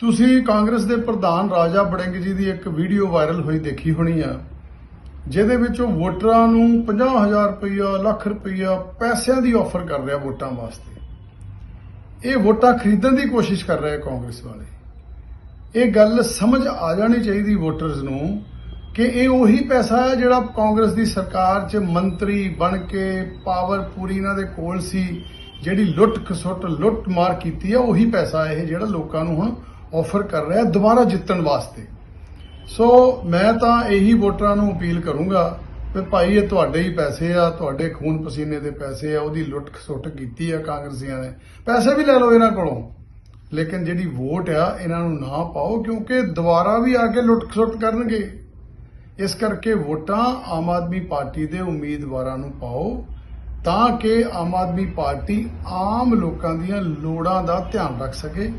ਤੁਸੀਂ ਕਾਂਗਰਸ ਦੇ ਪ੍ਰਧਾਨ ਰਾਜਾ ਬੜਿੰਗ ਜੀ ਦੀ ਇੱਕ ਵੀਡੀਓ ਵਾਇਰਲ ਹੋਈ ਦੇਖੀ ਹੋਣੀ ਆ, ਜਿਹਦੇ ਵਿੱਚ ਉਹ ਵੋਟਰਾਂ ਨੂੰ 50000 ਰੁਪਈਆ, ਲੱਖ ਰੁਪਈਆ ਪੈਸਿਆਂ ਦੀ ਆਫਰ ਕਰ ਰਿਹਾ ਵੋਟਾਂ ਵਾਸਤੇ। ਇਹ ਵੋਟਾਂ ਖਰੀਦਣ ਦੀ ਕੋਸ਼ਿਸ਼ ਕਰ ਰਿਹਾ ਕਾਂਗਰਸ ਵਾਲੇ। ਇਹ ਗੱਲ ਸਮਝ ਆ ਜਾਣੀ ਚਾਹੀਦੀ ਵੋਟਰਸ ਨੂੰ ਕਿ ਇਹ ਉਹੀ ਪੈਸਾ ਹੈ ਜਿਹੜਾ ਕਾਂਗਰਸ ਦੀ ਸਰਕਾਰ 'ਚ ਮੰਤਰੀ ਬਣ ਕੇ ਪਾਵਰ ਪੂਰੀ ਇਹਨਾਂ ਦੇ ਕੋਲ ਸੀ, ਜਿਹੜੀ ਲੁੱਟ ਖਸੁੱਟ ਲੁੱਟ ਮਾਰ ਕੀਤੀ ਹੈ ਉਹੀ ਪੈਸਾ ਇਹ ਜਿਹੜਾ ਲੋਕਾਂ ਨੂੰ ਹੁਣ ਆਫਰ ਕਰ ਰਿਹਾ ਦੁਬਾਰਾ ਜਿੱਤਣ ਵਾਸਤੇ। ਸੋ ਮੈਂ ਤਾਂ ਇਹੀ ਵੋਟਰਾਂ ਨੂੰ ਅਪੀਲ ਕਰੂੰਗਾ ਕਿ ਭਾਈ, ਇਹ ਤੁਹਾਡੇ ਹੀ ਪੈਸੇ ਆ, ਤੁਹਾਡੇ ਖੂਨ ਪਸੀਨੇ ਦੇ ਪੈਸੇ ਆ, ਉਹਦੀ ਲੁੱਟ ਖਸੁੱਟ ਕੀਤੀ ਆ ਕਾਂਗਰਸੀਆਂ ਨੇ। ਪੈਸੇ ਵੀ ਲੈ ਲਓ ਇਹਨਾਂ ਕੋਲੋਂ। ਲੇਕਿਨ ਜਿਹੜੀ ਵੋਟ ਆ, ਇਹਨਾਂ ਨੂੰ ਨਾ ਪਾਓ, ਕਿਉਂਕਿ ਦੁਬਾਰਾ ਵੀ ਆ ਕੇ ਲੁੱਟ ਖਸੁੱਟ ਕਰਨਗੇ। ਇਸ ਕਰਕੇ ਵੋਟਾਂ ਆਮ ਆਦਮੀ ਪਾਰਟੀ ਦੇ ਉਮੀਦਵਾਰਾਂ ਨੂੰ ਪਾਓ, ਤਾਂ ਕਿ ਆਮ ਆਦਮੀ ਪਾਰਟੀ ਆਮ ਲੋਕਾਂ ਦੀਆਂ ਲੋੜਾਂ ਦਾ ਧਿਆਨ ਰੱਖ ਸਕੇ।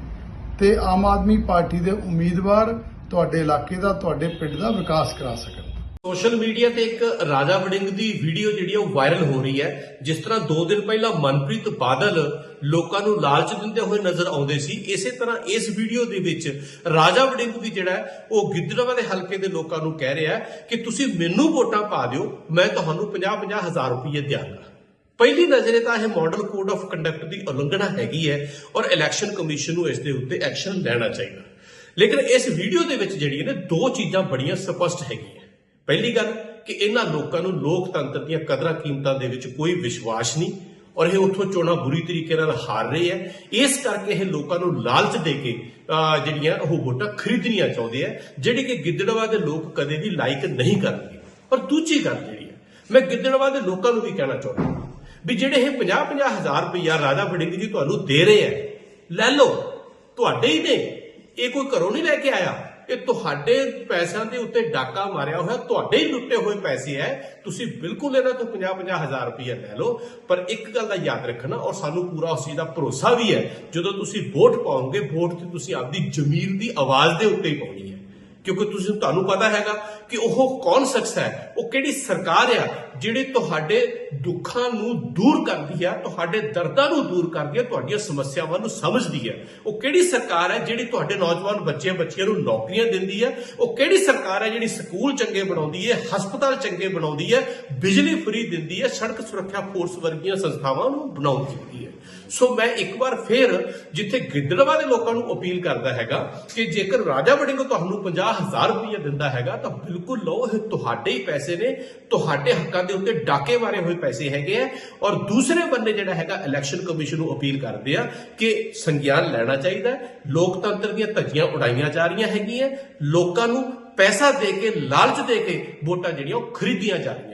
ਤੇ ਆਮ ਆਦਮੀ ਪਾਰਟੀ ਦੇ ਉਮੀਦਵਾਰ ਤੁਹਾਡੇ ਇਲਾਕੇ ਦਾ, ਤੁਹਾਡੇ ਪਿੰਡ ਦਾ ਵਿਕਾਸ ਕਰਾ ਸਕਣ। ਸੋਸ਼ਲ ਮੀਡੀਆ ਤੇ ਇੱਕ ਰਾਜਾ ਵੜਿੰਗ ਦੀ ਵੀਡੀਓ ਜਿਹੜੀ ਆ ਉਹ ਵਾਇਰਲ ਹੋ ਰਹੀ ਹੈ। ਜਿਸ ਤਰ੍ਹਾਂ 2 ਦਿਨ ਪਹਿਲਾਂ ਮਨਪ੍ਰੀਤ ਬਾਦਲ ਲੋਕਾਂ ਨੂੰ ਲਾਲਚ ਦਿੰਦੇ ਹੋਏ ਨਜ਼ਰ ਆਉਂਦੇ ਸੀ, ਇਸੇ ਤਰ੍ਹਾਂ ਇਸ ਵੀਡੀਓ ਦੇ ਵਿੱਚ ਰਾਜਾ ਵੜਿੰਗ ਵੀ ਜਿਹੜਾ ਉਹ ਗਿੱਦੜਵਾ ਦੇ ਹਲਕੇ ਦੇ ਲੋਕਾਂ ਨੂੰ ਕਹਿ ਰਿਹਾ ਕਿ ਤੁਸੀਂ ਮੈਨੂੰ ਵੋਟਾਂ ਪਾ ਦਿਓ, ਮੈਂ ਤੁਹਾਨੂੰ 50-50 ਹਜ਼ਾਰ ਰੁਪਏ ਦਿਆਂਗਾ। ਪਹਿਲੀ ਨਜ਼ਰੇ ਤਾਂ ਇਹ ਮਾਡਲ ਕੋਡ ਆਫ ਕੰਡਕਟ ਦੀ ਉਲੰਘਣਾ ਹੈਗੀ ਹੈ ਔਰ ਇਲੈਕਸ਼ਨ ਕਮਿਸ਼ਨ ਨੂੰ ਇਸ ਦੇ ਉੱਤੇ ਐਕਸ਼ਨ ਲੈਣਾ ਚਾਹੀਦਾ। ਲੇਕਿਨ ਇਸ ਵੀਡੀਓ ਦੇ ਵਿੱਚ ਜਿਹੜੀਆਂ ਨੇ, ਦੋ ਚੀਜ਼ਾਂ ਬੜੀਆਂ ਸਪਸ਼ਟ ਹੈਗੀਆਂ। ਪਹਿਲੀ ਗੱਲ ਕਿ ਇਹਨਾਂ ਲੋਕਾਂ ਨੂੰ ਲੋਕਤੰਤਰ ਦੀਆਂ ਕਦਰਾਂ ਕੀਮਤਾਂ ਦੇ ਵਿੱਚ ਕੋਈ ਵਿਸ਼ਵਾਸ ਨਹੀਂ ਔਰ ਇਹ ਉੱਥੋਂ ਚੋਣਾਂ ਬੁਰੀ ਤਰੀਕੇ ਨਾਲ ਹਾਰ ਰਹੇ ਹੈ। ਇਸ ਕਰਕੇ ਇਹ ਲੋਕਾਂ ਨੂੰ ਲਾਲਚ ਦੇ ਕੇ ਜਿਹੜੀਆਂ ਉਹ ਵੋਟਾਂ ਖਰੀਦਣੀਆਂ ਚਾਹੁੰਦੇ ਆ ਜਿਹੜੀ ਕਿ ਗਿੱਦੜਵਾ ਦੇ ਲੋਕ ਕਦੇ ਵੀ ਲਾਈਕ ਨਹੀਂ ਕਰਨਗੇ। ਔਰ ਦੂਜੀ ਗੱਲ ਜਿਹੜੀ ਹੈ, ਮੈਂ ਗਿੱਦੜਵਾ ਦੇ ਲੋਕਾਂ ਨੂੰ ਵੀ ਕਹਿਣਾ ਚਾਹੁੰਦਾ ਵੀ ਜਿਹੜੇ ਇਹ 50-50 ਹਜ਼ਾਰ ਰੁਪਈਆ ਰਾਜਾ ਵੜਿੰਗ ਜੀ ਤੁਹਾਨੂੰ ਦੇ ਰਹੇ ਆ, ਲੈ ਲਓ, ਤੁਹਾਡੇ ਹੀ ਨੇ। ਇਹ ਕੋਈ ਘਰੋਂ ਨਹੀਂ ਲੈ ਕੇ ਆਇਆ। ਇਹ ਤੁਹਾਡੇ ਪੈਸਿਆਂ ਦੇ ਉੱਤੇ ਡਾਕਾ ਮਾਰਿਆ ਹੋਇਆ, ਤੁਹਾਡੇ ਹੀ ਲੁੱਟੇ ਹੋਏ ਪੈਸੇ ਹੈ ਤੁਸੀਂ ਬਿਲਕੁਲ ਇਹਨਾਂ ਤੋਂ 50-50 ਹਜ਼ਾਰ ਰੁਪਈਆ ਲੈ ਲਓ। ਪਰ ਇੱਕ ਗੱਲ ਦਾ ਯਾਦ ਰੱਖਣਾ, ਔਰ ਸਾਨੂੰ ਪੂਰਾ ਉਸ ਚੀਜ਼ ਦਾ ਭਰੋਸਾ ਵੀ ਹੈ ਜਦੋਂ ਤੁਸੀਂ ਵੋਟ ਪਾਓਗੇ, ਵੋਟ ਤੇ ਤੁਸੀਂ ਆਪਦੀ ਜ਼ਮੀਰ ਦੀ ਆਵਾਜ਼ ਦੇ ਉੱਤੇ ਹੀ ਪਾਉਣੀ ਹੈ ਕਿਉਂਕਿ ਤੁਸੀਂ ਤੁਹਾਨੂੰ ਪਤਾ ਹੈਗਾ ਕਿ ਉਹ ਕੌਣ ਸ਼ਖਸ ਹੈ? ਉਹ ਕਿਹੜੀ ਸਰਕਾਰ ਆ ਜਿਹੜੀ ਤੁਹਾਡੇ ਦੁੱਖਾਂ ਨੂੰ ਦੂਰ ਕਰਦੀ ਆ, ਤੁਹਾਡੇ ਦਰਦਾਂ ਨੂੰ ਦੂਰ ਕਰਦੀ ਹੈ ਤੁਹਾਡੀਆਂ ਸਮੱਸਿਆਵਾਂ ਨੂੰ ਸਮਝਦੀ ਹੈ ਉਹ ਕਿਹੜੀ ਸਰਕਾਰ ਹੈ ਜਿਹੜੀ ਤੁਹਾਡੇ ਨੌਜਵਾਨ ਬੱਚੇ ਬੱਚੀਆਂ ਨੂੰ ਨੌਕਰੀਆਂ ਦਿੰਦੀ ਹੈ ਉਹ ਕਿਹੜੀ ਸਰਕਾਰ ਹੈ ਜਿਹੜੀ ਸਕੂਲ ਚੰਗੇ ਬਣਾਉਂਦੀ ਹੈ, ਹਸਪਤਾਲ ਚੰਗੇ ਬਣਾਉਂਦੀ ਹੈ, ਬਿਜਲੀ ਫਰੀ ਦਿੰਦੀ ਹੈ, ਸੜਕ ਸੁਰੱਖਿਆ ਫੋਰਸ ਵਰਗੀਆਂ ਸੰਸਥਾਵਾਂ ਨੂੰ ਬਣਾਉਂਦੀ ਹੈ? ਸੋ ਮੈਂ ਇੱਕ ਵਾਰ ਫੇਰ ਜਿੱਥੇ ਗਿੱਦੜਵਾ ਦੇ ਲੋਕਾਂ ਨੂੰ ਅਪੀਲ ਕਰਦਾ ਹੈਗਾ ਕਿ ਜੇਕਰ ਰਾਜਾ ਵੜਿੰਗ ਤੁਹਾਨੂੰ 50000 ਰੁਪਏ ਦਿੰਦਾ ਹੈਗਾ, ਤਾਂ ਬਿਲਕੁਲ ਲਓ, ਇਹ ਤੁਹਾਡੇ ਹੀ ਪੈਸੇ ਨੇ, ਤੁਹਾਡੇ ਹੱਕਾਂ ਦੇ ਉੱਤੇ ਡਾਕੇ ਮਾਰੇ ਹੋਏ ਪੈਸੇ ਹੈਗੇ ਆ। ਔਰ ਦੂਸਰੇ ਬੰਨੇ ਜਿਹੜਾ ਹੈਗਾ ਇਲੈਕਸ਼ਨ ਕਮਿਸ਼ਨ ਨੂੰ ਅਪੀਲ ਕਰਦੇ ਆ ਕਿ ਸੰਗਿਆਨ ਲੈਣਾ ਚਾਹੀਦਾ ਲੋਕਤੰਤਰ ਦੀਆਂ ਧੱਜੀਆਂ ਉਡਾਈਆਂ ਜਾ ਰਹੀਆਂ ਹੈਗੀਆਂ। ਲੋਕਾਂ ਨੂੰ ਪੈਸਾ ਦੇ ਕੇ, ਲਾਲਚ ਦੇ ਕੇ ਵੋਟਾਂ ਜਿਹੜੀਆਂ ਉਹ ਖਰੀਦੀਆਂ ਜਾ ਰਹੀਆਂ।